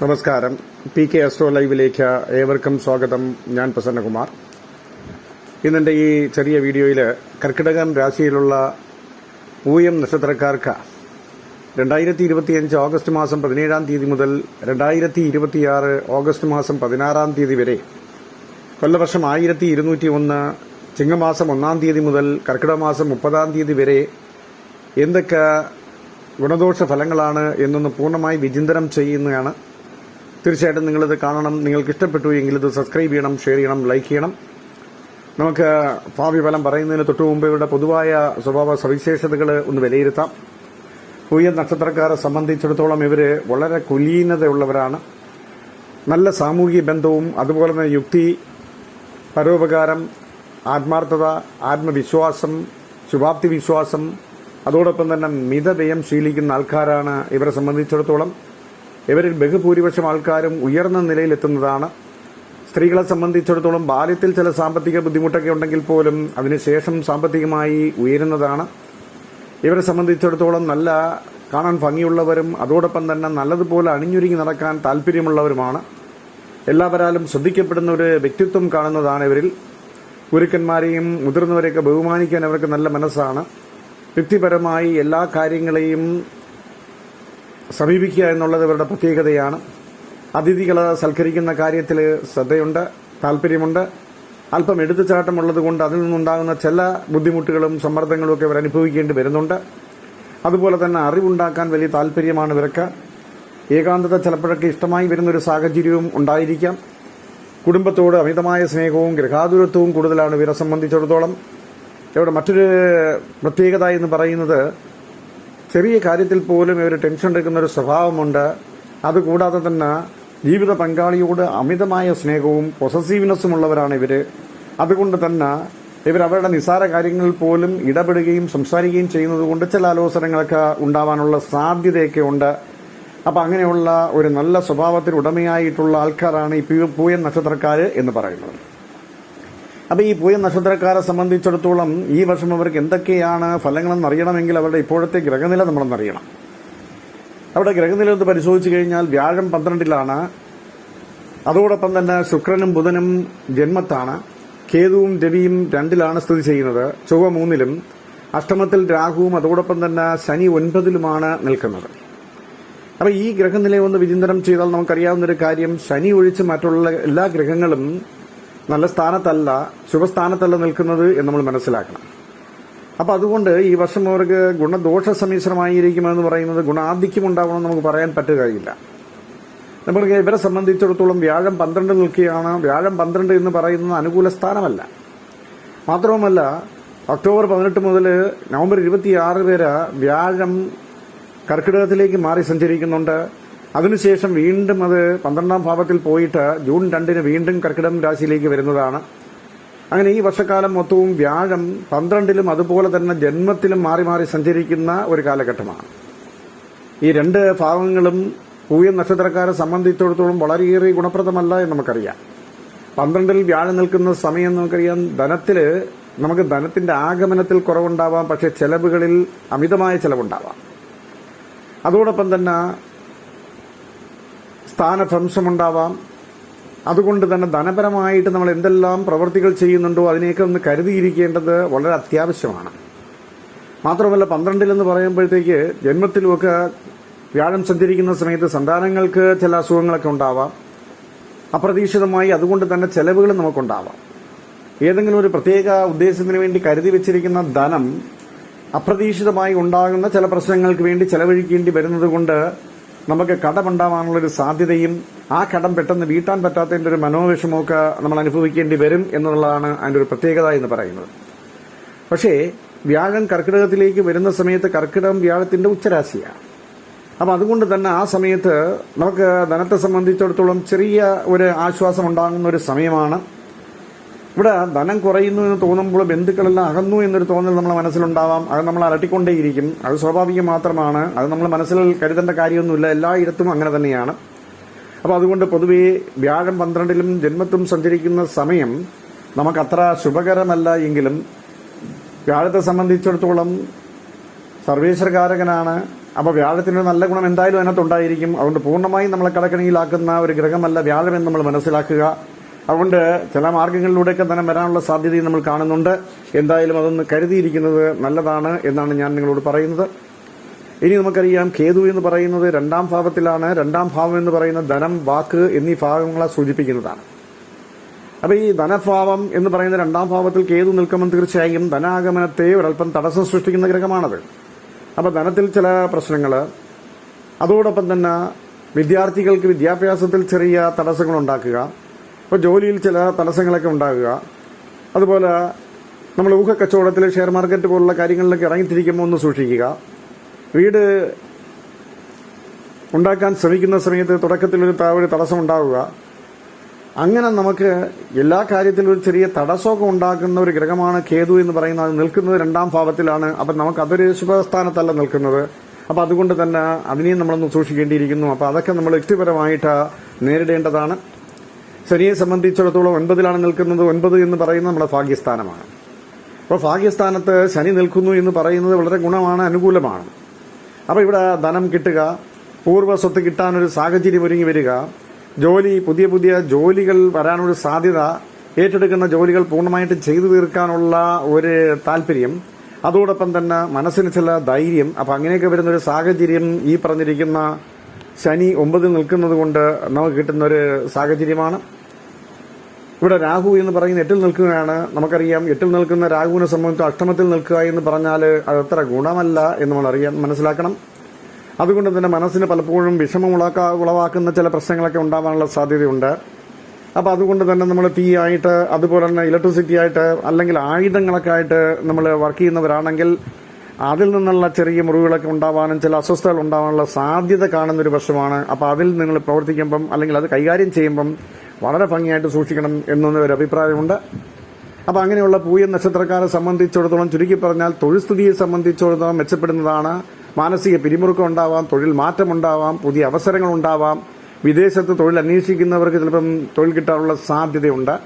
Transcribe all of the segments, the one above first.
നമസ്കാരം. P K astro ലൈവിലേക്ക് ഏവർക്കും സ്വാഗതം. ഞാൻ പ്രസന്നകുമാർ. ഇന്നെന്റെ ഈ ചെറിയ വീഡിയോയിൽ കർക്കിടകം രാശിയിലുള്ള പൂയം നക്ഷത്രക്കാർക്ക് രണ്ടായിരത്തി ഇരുപത്തിയഞ്ച് ഓഗസ്റ്റ് മാസം പതിനേഴാം തീയതി മുതൽ രണ്ടായിരത്തി ഇരുപത്തിയാറ് ഓഗസ്റ്റ് മാസം പതിനാറാം തീയതി വരെ കൊല്ലവർഷം ആയിരത്തി ഇരുന്നൂറ്റി ഒന്ന് ചിങ്ങമാസം ഒന്നാം തീയതി മുതൽ കർക്കിടക മാസം മുപ്പതാം തീയതി വരെ എന്തൊക്കെ ഗുണദോഷ ഫലങ്ങളാണ് എന്നൊന്ന് പൂർണമായി വിചിന്തനം ചെയ്യുന്നതാണ് തീർച്ചയായിട്ടും നിങ്ങളിത് കാണണം. നിങ്ങൾക്ക് ഇഷ്ടപ്പെട്ടു എങ്കിൽ ഇത് സബ്സ്ക്രൈബ് ചെയ്യണം ഷെയർ ചെയ്യണം ലൈക്ക് ചെയ്യണം. നമുക്ക് ഭാവി ഫലം പറയുന്നതിന് തൊട്ടു മുമ്പ് ഇവരുടെ പൊതുവായ സ്വഭാവ സവിശേഷതകൾ ഒന്ന് വിലയിരുത്താം. പൂയ നക്ഷത്രക്കാരെ സംബന്ധിച്ചിടത്തോളം ഇവർ വളരെ കുലീനതയുള്ളവരാണ്. നല്ല സാമൂഹിക ബന്ധവും അതുപോലെ തന്നെ യുക്തി പരോപകാരം ആത്മാർത്ഥത ആത്മവിശ്വാസം ശുഭാപ്തി വിശ്വാസം അതോടൊപ്പം തന്നെ മിതവ്യയം ശീലിക്കുന്ന ആൾക്കാരാണ് ഇവരെ സംബന്ധിച്ചിടത്തോളം. ഇവരിൽ ബഹുഭൂരിപക്ഷം ആൾക്കാരും ഉയർന്ന നിലയിലെത്തുന്നതാണ്. സ്ത്രീകളെ സംബന്ധിച്ചിടത്തോളം ബാല്യത്തിൽ ചില സാമ്പത്തിക ബുദ്ധിമുട്ടൊക്കെ ഉണ്ടെങ്കിൽ പോലും അതിനുശേഷം സാമ്പത്തികമായി ഉയരുന്നതാണ്. ഇവരെ സംബന്ധിച്ചിടത്തോളം നല്ല കാണാൻ ഭംഗിയുള്ളവരും അതോടൊപ്പം തന്നെ നല്ലതുപോലെ അണിഞ്ഞൊരുങ്ങി നടക്കാൻ താല്പര്യമുള്ളവരുമാണ്. എല്ലാവരാലും ശ്രദ്ധിക്കപ്പെടുന്ന ഒരു വ്യക്തിത്വം കാണുന്നതാണ് ഇവരിൽ. ഗുരുക്കന്മാരെയും മുതിർന്നവരെയൊക്കെ ബഹുമാനിക്കാൻ അവർക്ക് നല്ല മനസ്സാണ്. വ്യക്തിപരമായി എല്ലാ കാര്യങ്ങളെയും സമീപിക്കുക എന്നുള്ളത് ഇവരുടെ പ്രത്യേകതയാണ്. അതിഥികളെ സൽക്കരിക്കുന്ന കാര്യത്തിൽ ശ്രദ്ധയുണ്ട് താല്പര്യമുണ്ട്. അല്പം എടുത്തുചാട്ടമുള്ളത് കൊണ്ട് അതിൽ നിന്നുണ്ടാകുന്ന ചില ബുദ്ധിമുട്ടുകളും സമ്മർദ്ദങ്ങളും ഒക്കെ ഇവർ അനുഭവിക്കേണ്ടി വരുന്നുണ്ട്. അതുപോലെ തന്നെ അറിവുണ്ടാക്കാൻ വലിയ താല്പര്യമാണ് ഇവർക്ക്. ഏകാന്തത ചിലപ്പോഴൊക്കെ ഇഷ്ടമായി വരുന്ന ഒരു സാഹചര്യവും ഉണ്ടായിരിക്കാം. കുടുംബത്തോട് അമിതമായ സ്നേഹവും ഗൃഹാതുരത്വവും കൂടുതലാണ് ഇവരെ സംബന്ധിച്ചിടത്തോളം. ഇവിടെ മറ്റൊരു പ്രത്യേകത എന്ന് പറയുന്നത് ചെറിയ കാര്യത്തിൽ പോലും ഇവർ ടെൻഷൻ എടുക്കുന്ന ഒരു സ്വഭാവമുണ്ട്. അതുകൂടാതെ തന്നെ ജീവിത പങ്കാളിയോട് അമിതമായ സ്നേഹവും പൊസസീവ്നെസ്സും ഉള്ളവരാണ് ഇവർ അതുകൊണ്ട് തന്നെ ഇവർ അവരുടെ നിസാര കാര്യങ്ങളിൽ പോലും ഇടപെടുകയും സംസാരിക്കുകയും ചെയ്യുന്നത് കൊണ്ട് ചില ആലോചനകളൊക്കെ ഉണ്ടാവാനുള്ള സാധ്യതയൊക്കെ ഉണ്ട്. അപ്പൊ അങ്ങനെയുള്ള ഒരു നല്ല സ്വഭാവത്തിന് ഉടമയായിട്ടുള്ള ആൾക്കാരാണ് ഈ പൂയൻ നക്ഷത്രക്കാർ എന്ന് പറയുന്നത്. അപ്പൊ ഈ പൂയ നക്ഷത്രക്കാരെ സംബന്ധിച്ചിടത്തോളം ഈ വർഷം അവർക്ക് എന്തൊക്കെയാണ് ഫലങ്ങളെന്ന് അറിയണമെങ്കിൽ അവരുടെ ഇപ്പോഴത്തെ ഗ്രഹനില നമ്മളൊന്നറിയണം അവിടെ ഗ്രഹനില ഒന്ന് പരിശോധിച്ചു കഴിഞ്ഞാൽ വ്യാഴം പന്ത്രണ്ടിലാണ്. അതോടൊപ്പം തന്നെ ശുക്രനും ബുധനും ജന്മത്താണ്. കേതുവും രവിയും രണ്ടിലാണ് സ്ഥിതി ചെയ്യുന്നത്. ചൊവ്വ മൂന്നിലും. അഷ്ടമത്തിൽ രാഹുവും അതോടൊപ്പം തന്നെ ശനി ഒൻപതിലുമാണ് നിൽക്കുന്നത്. അപ്പൊ ഈ ഗ്രഹനിലയെ ഒന്ന് വിചിന്തനം ചെയ്താൽ നമുക്കറിയാവുന്ന ഒരു കാര്യം ശനി ഒഴിച്ച് മറ്റുള്ള എല്ലാ ഗ്രഹങ്ങളും നല്ല സ്ഥാനത്തല്ല ശുഭസ്ഥാനത്തല്ല നിൽക്കുന്നത് എന്ന് നമ്മൾ മനസ്സിലാക്കണം. അപ്പോൾ അതുകൊണ്ട് ഈ വർഷം അവർക്ക് ഗുണദോഷ സമ്മിശ്രമായിരിക്കുമെന്ന് പറയുന്നത് ഗുണാധിക്യം ഉണ്ടാവണമെന്ന് നമുക്ക് പറയാൻ പറ്റുകയില്ല. നമുക്ക് ഇവരെ സംബന്ധിച്ചിടത്തോളം വ്യാഴം പന്ത്രണ്ട് നിൽക്കുകയാണ്. വ്യാഴം പന്ത്രണ്ട് എന്ന് പറയുന്നത് അനുകൂല സ്ഥാനമല്ല. മാത്രവുമല്ല ഒക്ടോബർ പതിനെട്ട് മുതൽ നവംബർ ഇരുപത്തിയാറ് വരെ വ്യാഴം കർക്കിടകത്തിലേക്ക് മാറി സഞ്ചരിക്കുന്നുണ്ട്. അതിനുശേഷം വീണ്ടും അത് പന്ത്രണ്ടാം ഭാവത്തിൽ പോയിട്ട് ജൂൺ രണ്ടിന് വീണ്ടും കർക്കിടം രാശിയിലേക്ക് വരുന്നതാണ്. അങ്ങനെ ഈ വർഷക്കാലം മൊത്തവും വ്യാഴം പന്ത്രണ്ടിലും അതുപോലെ തന്നെ ജന്മത്തിലും മാറി മാറി സഞ്ചരിക്കുന്ന ഒരു കാലഘട്ടമാണ്. ഈ രണ്ട് ഭാവങ്ങളും പൂയ നക്ഷത്രക്കാരെ സംബന്ധിച്ചിടത്തോളം വളരെയേറെ ഗുണപ്രദമല്ല എന്ന് നമുക്കറിയാം. പന്ത്രണ്ടിൽ വ്യാഴം നിൽക്കുന്ന സമയം നമുക്കറിയാം ധനത്തിൽ നമുക്ക് ധനത്തിന്റെ ആഗമനത്തിൽ കുറവുണ്ടാവാം പക്ഷെ ചെലവുകളിൽ അമിതമായ ചെലവുണ്ടാവാം. അതോടൊപ്പം തന്നെ സ്ഥാനഭ്രംശമുണ്ടാവാം. അതുകൊണ്ട് തന്നെ ധനപരമായിട്ട് നമ്മൾ എന്തെല്ലാം പ്രവൃത്തികൾ ചെയ്യുന്നുണ്ടോ അതിനെയൊക്കെ ഒന്ന് കരുതിയിരിക്കേണ്ടത് വളരെ അത്യാവശ്യമാണ്. മാത്രമല്ല പന്ത്രണ്ടിൽ എന്ന് പറയുമ്പോഴത്തേക്ക് ജന്മത്തിലുമൊക്കെ വ്യാഴം സഞ്ചരിക്കുന്ന സമയത്ത് സന്താനങ്ങൾക്ക് ചില അസുഖങ്ങളൊക്കെ ഉണ്ടാവാം. അപ്രതീക്ഷിതമായി അതുകൊണ്ട് തന്നെ ചെലവുകൾ നമുക്കുണ്ടാവാം. ഏതെങ്കിലും ഒരു പ്രത്യേക ഉദ്ദേശത്തിന് വേണ്ടി കരുതി വെച്ചിരിക്കുന്ന ധനം അപ്രതീക്ഷിതമായി ഉണ്ടാകുന്ന ചില പ്രശ്നങ്ങൾക്ക് വേണ്ടി ചെലവഴിക്കേണ്ടി വരുന്നത് കൊണ്ട് നമുക്ക് കടമുണ്ടാവാനുള്ളൊരു സാധ്യതയും ആ കടം പെട്ടെന്ന് വീട്ടാൻ പറ്റാത്തതിന്റെ ഒരു മനോവിഷമമൊക്കെ നമ്മൾ അനുഭവിക്കേണ്ടി വരും എന്നുള്ളതാണ് അതിന്റെ ഒരു പ്രത്യേകത എന്ന് പറയുന്നത്. പക്ഷേ വ്യാഴം കർക്കിടകത്തിലേക്ക് വരുന്ന സമയത്ത് കർക്കിടകം വ്യാഴത്തിന്റെ ഉച്ചരാശിയാണ്. അപ്പം അതുകൊണ്ട് തന്നെ ആ സമയത്ത് നമുക്ക് ധനത്തെ സംബന്ധിച്ചിടത്തോളം ചെറിയ ഒരു ആശ്വാസം ഉണ്ടാകുന്ന ഒരു സമയമാണ്. ഇവിടെ ധനം കുറയുന്നു എന്ന് തോന്നുമ്പോൾ ബന്ധുക്കളെല്ലാം അകന്നു എന്നൊരു തോന്നൽ നമ്മുടെ മനസ്സിലുണ്ടാവാം. അത് നമ്മൾ അലട്ടിക്കൊണ്ടേയിരിക്കും. അത് സ്വാഭാവികം മാത്രമാണ്. അത് നമ്മൾ മനസ്സിൽ കരുതേണ്ട കാര്യമൊന്നുമില്ല. എല്ലായിടത്തും അങ്ങനെ തന്നെയാണ്. അപ്പോൾ അതുകൊണ്ട് പൊതുവേ വ്യാഴം പന്ത്രണ്ടിലും ജന്മത്തും സഞ്ചരിക്കുന്ന സമയം നമുക്കത്ര ശുഭകരമല്ല എങ്കിലും വ്യാഴത്തെ സംബന്ധിച്ചിടത്തോളം സർവേശ്വരകാരകനാണ്. അപ്പോൾ വ്യാഴത്തിന് നല്ല ഗുണം എന്തായാലും അതിനകത്തുണ്ടായിരിക്കും. അതുകൊണ്ട് പൂർണമായും നമ്മളെ കടക്കണിയിലാക്കുന്ന ഒരു ഗ്രഹമല്ല വ്യാഴം എന്ന് നമ്മൾ മനസ്സിലാക്കുക. അതുകൊണ്ട് ചില മാർഗങ്ങളിലൂടെയൊക്കെ തന്നെ വരാനുള്ള സാധ്യതയും നമ്മൾ കാണുന്നുണ്ട്. എന്തായാലും അതൊന്ന് കരുതിയിരിക്കുന്നത് നല്ലതാണ് എന്നാണ് ഞാൻ നിങ്ങളോട് പറയുന്നത്. ഇനി നമുക്കറിയാം കേതു എന്ന് പറയുന്നത് രണ്ടാം ഭാവത്തിലാണ്. രണ്ടാം ഭാവം എന്ന് പറയുന്ന ധനം വാക്ക് എന്നീ ഭാവങ്ങളെ സൂചിപ്പിക്കുന്നതാണ്. അപ്പോൾ ഈ ധനഭാവം എന്ന് പറയുന്ന രണ്ടാം ഭാവത്തിൽ കേതു നിൽക്കുമ്പോൾ തീർച്ചയായും ധനാഗമനത്തെ ഒരല്പം തടസ്സം സൃഷ്ടിക്കുന്ന ഗ്രഹമാണത്. അപ്പൊ ധനത്തിൽ ചില പ്രശ്നങ്ങൾ അതോടൊപ്പം തന്നെ വിദ്യാർത്ഥികൾക്ക് വിദ്യാഭ്യാസത്തിൽ ചെറിയ തടസ്സങ്ങൾ ഉണ്ടാക്കുക ഇപ്പോൾ ജോലിയിൽ ചില തടസ്സങ്ങളൊക്കെ ഉണ്ടാകുക. അതുപോലെ നമ്മൾ ഊഹക്കച്ചവടത്തിൽ ഷെയർ മാർക്കറ്റ് പോലുള്ള കാര്യങ്ങളിലൊക്കെ ഇറങ്ങിത്തിരിക്കുമ്പോൾ ഒന്ന് സൂക്ഷിക്കുക. വീട് ഉണ്ടാക്കാൻ ശ്രമിക്കുന്ന സമയത്ത് തുടക്കത്തിൽ ഒരു തടസ്സം ഉണ്ടാവുക. അങ്ങനെ നമുക്ക് എല്ലാ കാര്യത്തിലും ഒരു ചെറിയ തടസ്സമൊക്കെ ഉണ്ടാക്കുന്ന ഒരു ഗ്രഹമാണ് കേതു എന്ന് പറയുന്നത്. അത് നിൽക്കുന്നത് രണ്ടാം ഭാവത്തിലാണ്. അപ്പം നമുക്ക് അതൊരു ശുഭസ്ഥാനത്തല്ല നിൽക്കുന്നത്. അപ്പം അതുകൊണ്ട് തന്നെ അതിനെയും നമ്മളൊന്ന് സൂക്ഷിക്കേണ്ടിയിരിക്കുന്നു. അപ്പം അതൊക്കെ നമ്മൾ വ്യക്തിപരമായിട്ട് നേരിടേണ്ടതാണ്. ശനിയെ സംബന്ധിച്ചിടത്തോളം ഒൻപതിലാണ് നിൽക്കുന്നത്. ഒൻപത് എന്ന് പറയുന്നത് നമ്മുടെ ഭാഗ്യസ്ഥാനമാണ്. അപ്പോൾ ഭാഗ്യസ്ഥാനത്ത് ശനി നിൽക്കുന്നു എന്ന് പറയുന്നത് വളരെ ഗുണമാണ് അനുകൂലമാണ്. അപ്പോൾ ഇവിടെ ധനം കിട്ടുക പൂർവ സ്വത്ത് കിട്ടാനൊരു സാഹചര്യം ഒരുങ്ങി വരിക ജോലി പുതിയ പുതിയ ജോലികൾ വരാനൊരു സാധ്യത ഏറ്റെടുക്കുന്ന ജോലികൾ പൂർണമായിട്ട് ചെയ്തു തീർക്കാനുള്ള ഒരു താല്പര്യം അതോടൊപ്പം തന്നെ മനസ്സിന് ചില ധൈര്യം. അപ്പം അങ്ങനെയൊക്കെ വരുന്നൊരു സാഹചര്യം ഈ പറഞ്ഞിരിക്കുന്ന ശനി ഒമ്പതിൽ നിൽക്കുന്നത് കൊണ്ട് നമുക്ക് കിട്ടുന്ന ഒരു സാഹചര്യമാണ്. ഇവിടെ രാഹു എന്ന് പറയുന്ന എട്ടിൽ നിൽക്കുകയാണ്. നമുക്കറിയാം എട്ടിൽ നിൽക്കുന്ന രാഹുവിനെ സംബന്ധിച്ച് അഷ്ടമത്തിൽ നിൽക്കുക എന്ന് പറഞ്ഞാൽ അതത്ര ഗുണമല്ല എന്ന് നമ്മൾ അറിയാൻ മനസ്സിലാക്കണം. അതുകൊണ്ട് തന്നെ മനസ്സിന് പലപ്പോഴും വിഷമം ഉളാക്കാ ഉളവാക്കുന്ന ചില പ്രശ്നങ്ങളൊക്കെ ഉണ്ടാവാനുള്ള സാധ്യതയുണ്ട്. അപ്പോൾ അതുകൊണ്ട് തന്നെ നമ്മൾ തീ ആയിട്ട് അതുപോലെ തന്നെ ഇലക്ട്രിസിറ്റി ആയിട്ട് അല്ലെങ്കിൽ ആയുധങ്ങളൊക്കെ ആയിട്ട് നമ്മൾ വർക്ക് ചെയ്യുന്നവരാണെങ്കിൽ അതിൽ നിന്നുള്ള ചെറിയ മുറിവുകളൊക്കെ ഉണ്ടാവാനും ചില അസ്വസ്ഥതകൾ ഉണ്ടാവാനുള്ള സാധ്യത കാണുന്ന ഒരു വശമാണ്. അപ്പോൾ അതിൽ നിങ്ങൾ പ്രവർത്തിക്കുമ്പം അല്ലെങ്കിൽ അത് കൈകാര്യം ചെയ്യുമ്പം വളരെ ഭംഗിയായിട്ട് സൂക്ഷിക്കണം എന്നൊരു അഭിപ്രായമുണ്ട്. അപ്പോൾ അങ്ങനെയുള്ള പൂയ നക്ഷത്രക്കാരെ സംബന്ധിച്ചിടത്തോളം ചുരുക്കി പറഞ്ഞാൽ തൊഴിൽ സ്ഥിതിയെ സംബന്ധിച്ചിടത്തോളം മെച്ചപ്പെടുന്നതാണ്. മാനസിക പിരിമുറുക്കം ഉണ്ടാവാം തൊഴിൽ മാറ്റം ഉണ്ടാവാം പുതിയ അവസരങ്ങൾ ഉണ്ടാവാം. വിദേശത്ത് തൊഴിൽ അന്വേഷിക്കുന്നവർക്ക് ചിലപ്പം തൊഴിൽ കിട്ടാനുള്ള സാധ്യതയുണ്ട്.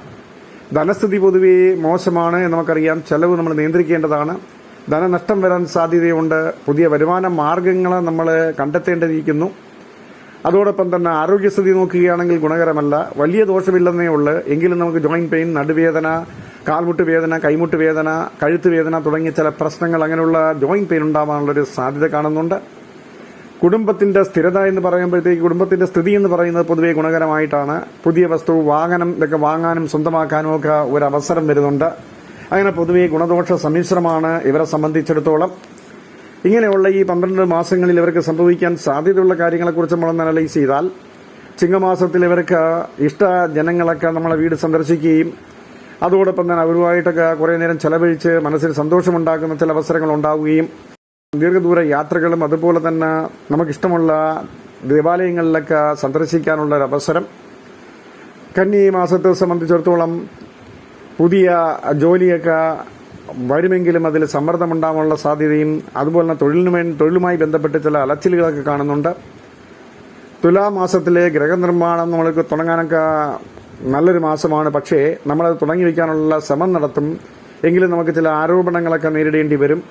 ധനസ്ഥിതി പൊതുവേ മോശമാണ് നമുക്കറിയാം. ചെലവ് നമ്മൾ നിയന്ത്രിക്കേണ്ടതാണ്. ധനനഷ്ടം വരാൻ സാധ്യതയുണ്ട്. പുതിയ വരുമാന മാർഗങ്ങൾ നമ്മൾ കണ്ടെത്തേണ്ടിയിരിക്കുന്നു അതോടൊപ്പം തന്നെ ആരോഗ്യസ്ഥിതി നോക്കുകയാണെങ്കിൽ ഗുണകരമല്ല. വലിയ ദോഷമില്ലെന്നേ ഉള്ളൂ. എങ്കിലും നമുക്ക് ജോയിന്റ് പെയിൻ നടുവേദന കാൽമുട്ട് വേദന കൈമുട്ട് വേദന കഴുത്ത് വേദന തുടങ്ങിയ ചില പ്രശ്നങ്ങൾ അങ്ങനെയുള്ള ജോയിന്റ് പെയിൻ ഉണ്ടാവാനുള്ളൊരു സാധ്യത കാണുന്നുണ്ട്. കുടുംബത്തിന്റെ സ്ഥിരത എന്ന് പറയുമ്പോഴത്തേക്ക് കുടുംബത്തിന്റെ സ്ഥിതി എന്ന് പറയുന്നത് പൊതുവെ ഗുണകരമായിട്ടാണ്. പുതിയ വസ്തു വാഹനം ഇതൊക്കെ വാങ്ങാനും സ്വന്തമാക്കാനും ഒക്കെ ഒരു അവസരം വരുന്നുണ്ട്. അങ്ങനെ പൊതുവെ ഗുണദോഷ സമ്മിശ്രമാണ് ഇവരെ സംബന്ധിച്ചിടത്തോളം. ഇങ്ങനെയുള്ള ഈ പന്ത്രണ്ട് മാസങ്ങളിൽ ഇവർക്ക് സംഭവിക്കാൻ സാധ്യതയുള്ള കാര്യങ്ങളെക്കുറിച്ച് നമ്മൾ അനലൈസ് ചെയ്താൽ ചിങ്ങമാസത്തിൽ ഇവർക്ക് ഇഷ്ട ജനങ്ങളൊക്കെ നമ്മളെ വീട് സന്ദർശിക്കുകയും അതോടൊപ്പം തന്നെ അവരുമായിട്ടൊക്കെ കുറേ നേരം ചെലവഴിച്ച് മനസ്സിൽ സന്തോഷമുണ്ടാക്കുന്ന ചില അവസരങ്ങൾ ഉണ്ടാവുകയും ദീർഘദൂര യാത്രകളും അതുപോലെ തന്നെ നമുക്കിഷ്ടമുള്ള ദേവാലയങ്ങളിലൊക്കെ സന്ദർശിക്കാനുള്ള ഒരു അവസരം. കന്നി മാസത്തെ സംബന്ധിച്ചിടത്തോളം പുതിയ ജോലിയൊക്കെ വരുമെങ്കിലും അതിൽ സമ്മർദ്ദമുണ്ടാകാനുള്ള സാധ്യതയും അതുപോലെ തന്നെ തൊഴിലിനു തൊഴിലുമായി ബന്ധപ്പെട്ട് ചില അലച്ചിലുകളൊക്കെ കാണുന്നുണ്ട്. തുലാമാസത്തിലെ ഗ്രഹനിർമ്മാണം നമ്മൾക്ക് തുടങ്ങാനൊക്കെ നല്ലൊരു മാസമാണ്. പക്ഷേ നമ്മളത് തുടങ്ങി വയ്ക്കാനുള്ള ശ്രമം നടത്തും. എങ്കിലും നമുക്ക് ചില ആരോപണങ്ങളൊക്കെ നേരിടേണ്ടി വരും.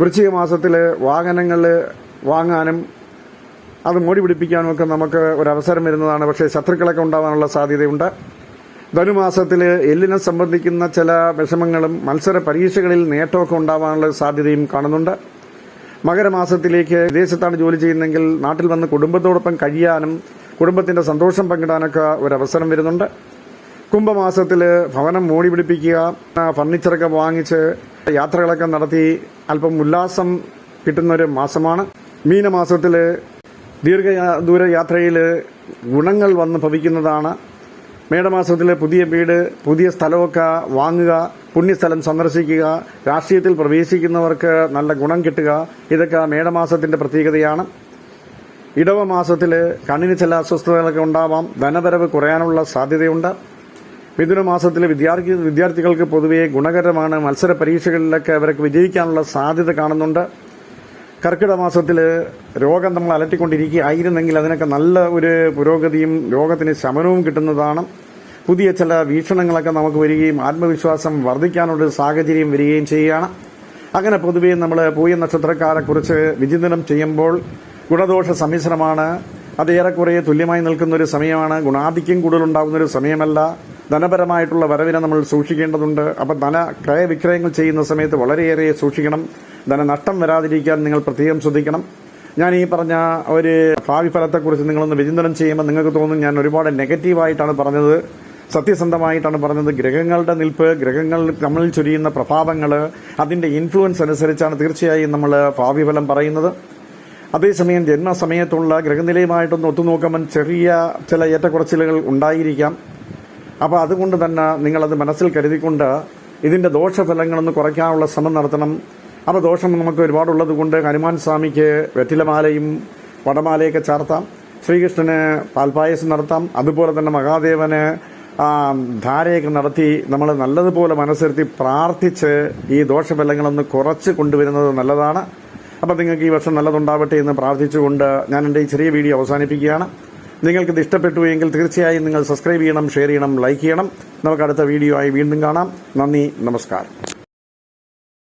വൃശ്ചിക മാസത്തിൽ വാഹനങ്ങൾ വാങ്ങാനും അത് മോടി പിടിപ്പിക്കാനും ഒക്കെ നമുക്ക് ഒരു അവസരം വരുന്നതാണ്. പക്ഷേ ശത്രുക്കളൊക്കെ ഉണ്ടാകാനുള്ള സാധ്യതയുണ്ട്. ധനുമാസത്തിൽ എല്ലിനെ സംബന്ധിക്കുന്ന ചില വിഷമങ്ങളും മത്സര പരീക്ഷകളിൽ നേട്ടമൊക്കെ ഉണ്ടാവാനുള്ള സാധ്യതയും കാണുന്നുണ്ട്. മകരമാസത്തിലേക്ക് വിദേശത്താണ് ജോലി ചെയ്യുന്നതെങ്കിൽ നാട്ടിൽ വന്ന് കുടുംബത്തോടൊപ്പം കഴിയാനും കുടുംബത്തിന്റെ സന്തോഷം പങ്കിടാനൊക്കെ ഒരു അവസരം വരുന്നുണ്ട്. കുംഭമാസത്തിൽ ഭവനം മോടി പിടിപ്പിക്കുക ഫർണിച്ചറൊക്കെ വാങ്ങിച്ച് യാത്രകളൊക്കെ നടത്തി അല്പം ഉല്ലാസം കിട്ടുന്ന ഒരു മാസമാണ്. മീനമാസത്തിൽ ദീർഘദൂര യാത്രയിൽ ഗുണങ്ങൾ വന്ന് ഭവിക്കുന്നതാണ് മേടമാസത്തിൽ പുതിയ വീട് പുതിയ സ്ഥലമൊക്കെ വാങ്ങുക പുണ്യസ്ഥലം സന്ദർശിക്കുക രാഷ്ട്രീയത്തിൽ പ്രവേശിക്കുന്നവർക്ക് നല്ല ഗുണം കിട്ടുക ഇതൊക്കെ മേടമാസത്തിന്റെ പ്രത്യേകതയാണ്. ഇടവ മാസത്തിൽ കണ്ണിന് ചില അസ്വസ്ഥതകളൊക്കെ ഉണ്ടാവാം ധനവരവ് കുറയാനുള്ള സാധ്യതയുണ്ട്. മിഥുന മാസത്തിൽ വിദ്യാർത്ഥി വിദ്യാർത്ഥികൾക്ക് പൊതുവെ ഗുണകരമാണ് മത്സര പരീക്ഷകളിലൊക്കെ അവർക്ക് വിജയിക്കാനുള്ള സാധ്യത കാണുന്നുണ്ട്. കർക്കിടക മാസത്തിൽ രോഗം നമ്മൾ അലട്ടിക്കൊണ്ടിരിക്കുകയായിരുന്നെങ്കിൽ അതിനൊക്കെ നല്ല ഒരു പുരോഗതിയും രോഗത്തിന് ശമനവും കിട്ടുന്നതാണ്. പുതിയ ചില വീക്ഷണങ്ങളൊക്കെ നമുക്ക് വരികയും ആത്മവിശ്വാസം വർദ്ധിക്കാനുള്ള സാഹചര്യം വരികയും ചെയ്യുകയാണ്. അങ്ങനെ പൊതുവേ നമ്മൾ പൂയ നക്ഷത്രക്കാരെക്കുറിച്ച് വിചിന്തനം ചെയ്യുമ്പോൾ ഗുണദോഷ സമ്മിശ്രമാണ്. അത് ഏറെക്കുറെ തുല്യമായി നിൽക്കുന്ന ഒരു സമയമാണ്. ഗുണാധിക്യം കൂടുതലുണ്ടാകുന്ന ഒരു സമയമല്ല. ധനപരമായിട്ടുള്ള വരവിനെ നമ്മൾ സൂക്ഷിക്കേണ്ടതുണ്ട്. അപ്പം ധന ക്രയവിക്രയങ്ങൾ ചെയ്യുന്ന സമയത്ത് വളരെയേറെ സൂക്ഷിക്കണം. ധനനഷ്ടം വരാതിരിക്കാൻ നിങ്ങൾ പ്രത്യേകം ശ്രദ്ധിക്കണം. ഞാൻ ഈ പറഞ്ഞ ഒരു ഭാവി ഫലത്തെക്കുറിച്ച് നിങ്ങളൊന്ന് വിചിന്തനം ചെയ്യുമ്പോൾ നിങ്ങൾക്ക് തോന്നും ഞാൻ ഒരുപാട് നെഗറ്റീവായിട്ടാണ് പറഞ്ഞത്. സത്യസന്ധമായിട്ടാണ് പറഞ്ഞത്. ഗ്രഹങ്ങളുടെ നിൽപ്പ് ഗ്രഹങ്ങൾ നമ്മളിൽ ചൊരിയുന്ന പ്രഭാവങ്ങൾ അതിന്റെ ഇൻഫ്ലുവൻസ് അനുസരിച്ചാണ് തീർച്ചയായും നമ്മൾ ഭാവി ഫലം പറയുന്നത്. അതേസമയം ജന്മസമയത്തുള്ള ഗ്രഹനിലയുമായിട്ടൊന്ന് ഒത്തുനോക്കുമ്പോൾ ചെറിയ ചില ഏറ്റക്കുറച്ചിലുകൾ ഉണ്ടായിരിക്കാം. അപ്പോൾ അതുകൊണ്ട് തന്നെ നിങ്ങളത് മനസ്സിൽ കരുതിക്കൊണ്ട് ഇതിന്റെ ദോഷഫലങ്ങളൊന്ന് കുറയ്ക്കാനുള്ള ശ്രമം നടത്തണം. അപ്പോൾ ദോഷം നമുക്ക് ഒരുപാടുള്ളത് കൊണ്ട് ഹനുമാൻ സ്വാമിക്ക് വെറ്റിലമാലയും വടമാലയൊക്കെ ചാർത്താം. ശ്രീകൃഷ്ണന് പാൽപായസം നടത്താം. അതുപോലെ തന്നെ മഹാദേവന് ധാരയൊക്കെ നടത്തി നമ്മൾ നല്ലതുപോലെ മനസ്സിരുത്തി പ്രാർത്ഥിച്ച് ഈ ദോഷഫലങ്ങളൊന്ന് കുറച്ച് കൊണ്ടുവരുന്നത് നല്ലതാണ്. അപ്പം നിങ്ങൾക്ക് ഈ വർഷം നല്ലതുണ്ടാവട്ടെ എന്ന് പ്രാർത്ഥിച്ചുകൊണ്ട് ഞാൻ എന്റെ ഈ ചെറിയ വീഡിയോ അവസാനിപ്പിക്കുകയാണ്. നിങ്ങൾക്കിത് ഇഷ്ടപ്പെട്ടു എങ്കിൽ തീർച്ചയായും നിങ്ങൾ സബ്സ്ക്രൈബ് ചെയ്യണം ഷെയർ ചെയ്യണം ലൈക്ക് ചെയ്യണം. നമുക്ക് അടുത്ത വീഡിയോ ആയി വീണ്ടും കാണാം. നന്ദി നമസ്കാരം.